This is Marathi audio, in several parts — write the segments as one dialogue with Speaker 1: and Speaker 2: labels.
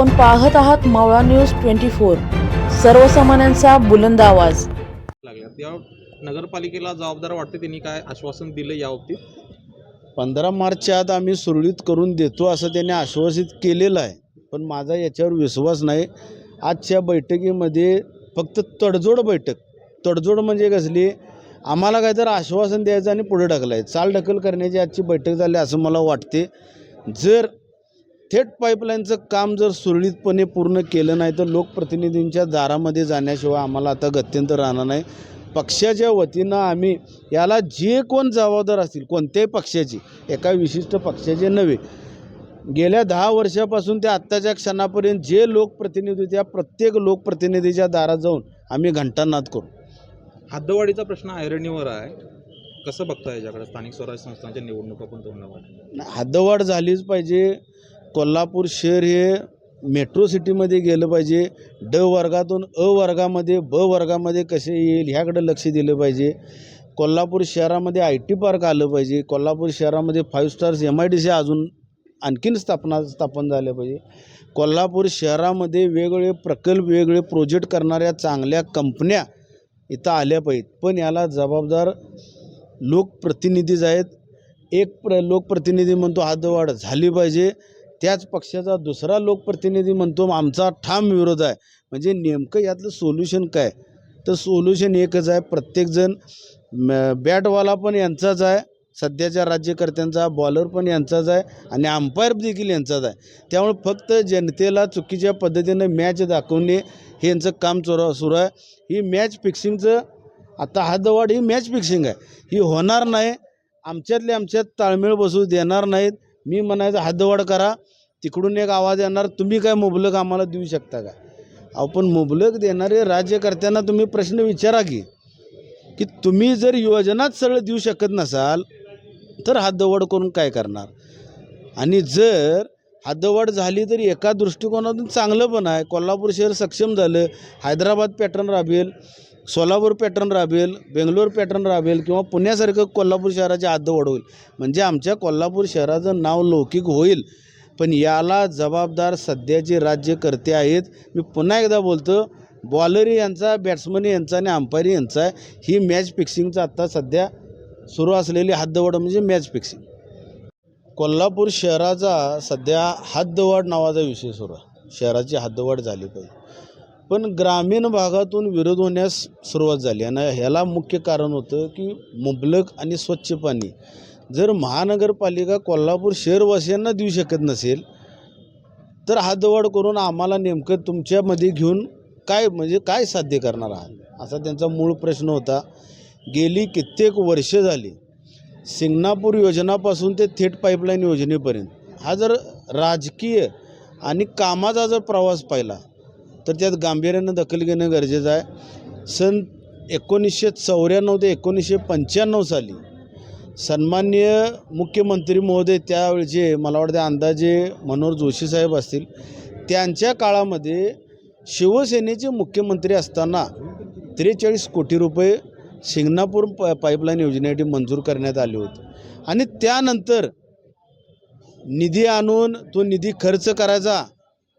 Speaker 1: आपण पाहत आहात मावळा न्यूज ट्वेंटी फोर. सर्वसामान्यांचा बुलंद आवाज.
Speaker 2: लागल्यात या नगरपालिकेला जबाबदार वाटते त्यांनी काय आश्वासन दिलं या बाबतीत
Speaker 3: पंधरा मार्चच्या आत आम्ही सुरळीत करून देतो असं त्यांनी आश्वासित केलेलं आहे. पण माझा याच्यावर विश्वास नाही. आजच्या बैठकीमध्ये फक्त तडजोड बैठक. तडजोड म्हणजे कसली? आम्हाला काहीतरी आश्वासन द्यायचं आणि पुढे ढकलायचं. चाल ढकल करण्याची आजची बैठक झाली असं मला वाटते. जर थेट पाईपलाईनचं काम जर सुरळीतपणे पूर्ण केलं नाही तर लोकप्रतिनिधींच्या दारामध्ये जाण्याशिवाय आम्हाला आता गत्यंतर राहणार नाही. पक्षाच्या वतीनं आम्ही याला जे कोण जबाबदार असतील कोणत्याही पक्षाची एका विशिष्ट पक्षाचे नव्हे. गेल्या दहा वर्षापासून ते आत्ताच्या क्षणापर्यंत जे लोकप्रतिनिधी त्या प्रत्येक लोकप्रतिनिधीच्या दारात जाऊन आम्ही घंटानाद करू.
Speaker 2: हद्दवाढीचा प्रश्न ऐरणीवर आहे. कसं बघता याच्याकडे? स्थानिक स्वराज्य संस्थांच्या निवडणुका पण तोंडावर
Speaker 3: हद्दवाढ झालीच पाहिजे. कोल्हापूर शहर हे मेट्रो सिटीमध्ये गेलं पाहिजे. ड वर्गातून अ वर्गामध्ये ब वर्गामध्ये कसे येईल ह्याकडे लक्ष दिलं पाहिजे. कोल्हापूर शहरामध्ये आय टी पार्क आलं पाहिजे. कोल्हापूर शहरामध्ये five stars M I D C अजून आणखीन स्थापना स्थापन झाल्या पाहिजे. कोल्हापूर शहरामध्ये वेगवेगळे प्रकल्प वेगवेगळे प्रोजेक्ट करणाऱ्या चांगल्या कंपन्या इथं आल्या पाहिजेत. पण याला जबाबदार लोकप्रतिनिधीच आहेत. एक प्र लोकप्रतिनिधी म्हणतो हातवाढ झाली पाहिजे. त्याच पक्षाचा दुसरा लोकप्रतिनिधी म्हणतो आमचा ठाम विरोध आहे. म्हणजे नेमकं यातलं सोल्युशन काय? तर सोल्युशन एकच आहे प्रत्येकजण बॅटवाला पण यांचाच आहे सध्याच्या राज्यकर्त्यांचा बॉलर पण यांचाच आहे आणि अंपायर देखील यांचाच आहे. त्यामुळे फक्त जनतेला चुकीच्या पद्धतीनं मॅच दाखवणे हे यांचं काम चोर सुरू आहे. ही मॅच फिक्सिंगचं आता हद्दवाढ ही मॅच फिक्सिंग आहे. ही होणार नाही. आमच्यातले आमच्यात ताळमेळ बसू देणार नाहीत. मी म्हणायचं हद्दवाढ करा तिकडून एक आवाज येणार तुम्ही काय मुबलक आम्हाला देऊ शकता का? अहो पण मुबलक देणारे राज्यकर्त्यांना तुम्ही प्रश्न विचारा की की तुम्ही जर योजनाच सरळ देऊ शकत नसाल तर हद्दवाढ करून काय करणार? आणि जर हद्दवाढ झाली तरी एका दृष्टिकोनातून चांगलं पण आहे. कोल्हापूर शहर सक्षम झालं. हैदराबाद पॅटर्न राबेल सोलापूर पॅटर्न राबेल बेंगलोर पॅटर्न राबेल किंवा पुण्यासारखं कोल्हापूर शहराची हद्दवाढ होईल. म्हणजे आमच्या कोल्हापूर शहराचं नाव लौकिक होईल. पण याला जबाबदार सध्याचे राज्यकर्ते आहेत. मी पुन्हा एकदा बोलतो बॉलरी यांचा बॅट्समन यांचा आणि अंपायरी यांचा आहे ही मॅच फिक्सिंगचा आत्ता सध्या सुरू असलेली हद्दवाढ म्हणजे मॅच फिक्सिंग कोल्हापूर शहराचा सध्या हद्दवाढ नावाचा विषय सुरू आहे. शहराची हद्दवाढ झाली पाहिजे. पण ग्रामीण भागातून विरोध होण्यास सुरुवात झाली. आणि ह्याला मुख्य कारण होतं की मुबलक आणि स्वच्छ पाणी. जर महानगरपालिका कोल्हापूर शहरवासियांना देऊ शकत नसेल तर हद्दवाढ करून आम्हाला नेमकं तुमच्यामध्ये घेऊन काय म्हणजे काय साध्य करणार आहात? असा त्यांचा मूळ प्रश्न होता. गेली कित्येक वर्ष झाली. सिंगणापूर योजनापासून ते थेट पाईपलाईन योजनेपर्यंत. हा जर राजकीय आणि कामाचा जर प्रवास पाहिला तर त्यात गांभीर्यानं दखल घेणं गरजेचं आहे. सन एकोणीसशे चौऱ्याण्णव ते एकोणीसशे पंच्याण्णव साली सन्माननीय मुख्यमंत्री महोदय त्यावेळचे मला वाटते अंदाजे मनोहर जोशी साहेब असतील त्यांच्या काळामध्ये शिवसेनेचे मुख्यमंत्री असताना त्रेचाळीस कोटी रुपये शिंगणापूर प पाईपलाईन योजनेसाठी मंजूर करण्यात आले होते. आणि त्यानंतर निधी आणून तो निधी खर्च करायचा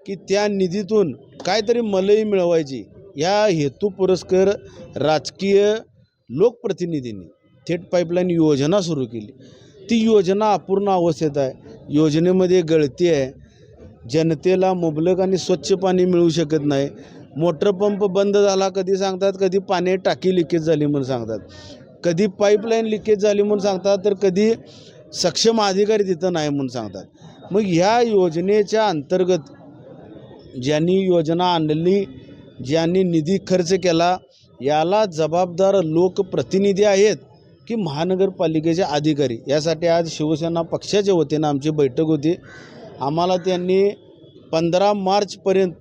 Speaker 3: की त्या निधीतून काहीतरी मलई मिळवायची या हेतू पुरस्कर राजकीय लोकप्रतिनिधींनी थेट पाईपलाईन योजना सुरू केली. ती योजना अपूर्ण अवस्थेत आहे. योजनेमध्ये गळती आहे. जनतेला मुबलक आणि स्वच्छ पाणी मिळू शकत नाही. मोटर पंप बंद झाला कधी सांगतात कधी पाणी टाकी लिकेज झाली म्हणून सांगतात. कधी पाईपलाईन लिकेज झाली म्हणून सांगतात तर कधी सक्षम अधिकारी तिथं नाही म्हणून सांगतात. मग ह्या योजनेच्या अंतर्गत ज्यांनी योजना आणली ज्यांनी निधी खर्च केला याला जबाबदार लोकप्रतिनिधी आहेत की महानगरपालिकेचे अधिकारी. यासाठी आज शिवसेना पक्षाच्या वतीनं आमची बैठक होती. आम्हाला त्यांनी पंधरा मार्चपर्यंत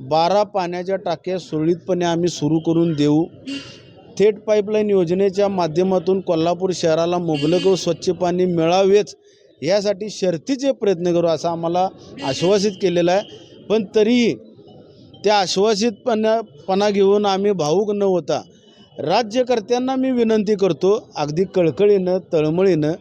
Speaker 3: बारा पाण्याच्या टाक्या सुरळीतपणे आम्ही सुरू करून देऊ. थेट पाईपलाईन योजनेच्या माध्यमातून कोल्हापूर शहराला मुबलक व स्वच्छ पाणी मिळावेच यासाठी शर्तीचे प्रयत्न करू असं आम्हाला आश्वासित केलेलं आहे. पण तरीही त्या आश्वासितपणा पणा घेऊन आम्ही भाऊक न होता राज्यकर्त्यांना मी विनंती करतो अगदी कळकळीनं तळमळीनं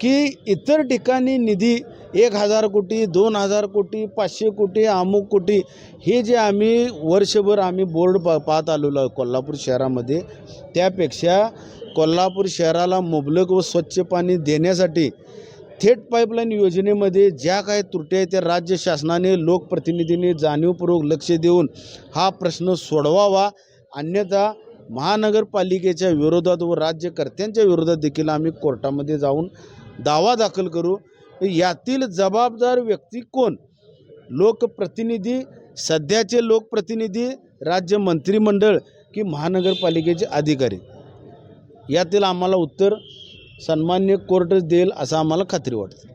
Speaker 3: की इतर ठिकाणी निधी एक हजार कोटी दोन हजार कोटी पाचशे कोटी अमुक कोटी हे जे आम्ही वर्षभर आम्ही बोर्ड पा पाहत आलेलो आहे कोल्हापूर शहरामध्ये त्यापेक्षा कोल्हापूर शहराला मुबलक व स्वच्छ पाणी देण्यासाठी थेट पाईपलाईन योजनेमध्ये ज्या काही त्रुटी आहेत त्या राज्य शासनाने लोकप्रतिनिधींनी जाणीवपूर्वक लक्ष देऊन हा प्रश्न सोडवावा. अन्यथा महानगरपालिकेच्या विरोधात व राज्यकर्त्यांच्या विरोधात देखील आम्ही कोर्टामध्ये जाऊन दावा दाखल करू यातील जबाबदार व्यक्ती कोण? लोकप्रतिनिधी सध्याचे लोकप्रतिनिधी राज्य मंत्रिमंडळ की महानगरपालिकेचे अधिकारी? यातील आम्हाला उत्तर सन्मान्य कोर्टच देईल असं आम्हाला खात्री वाटते.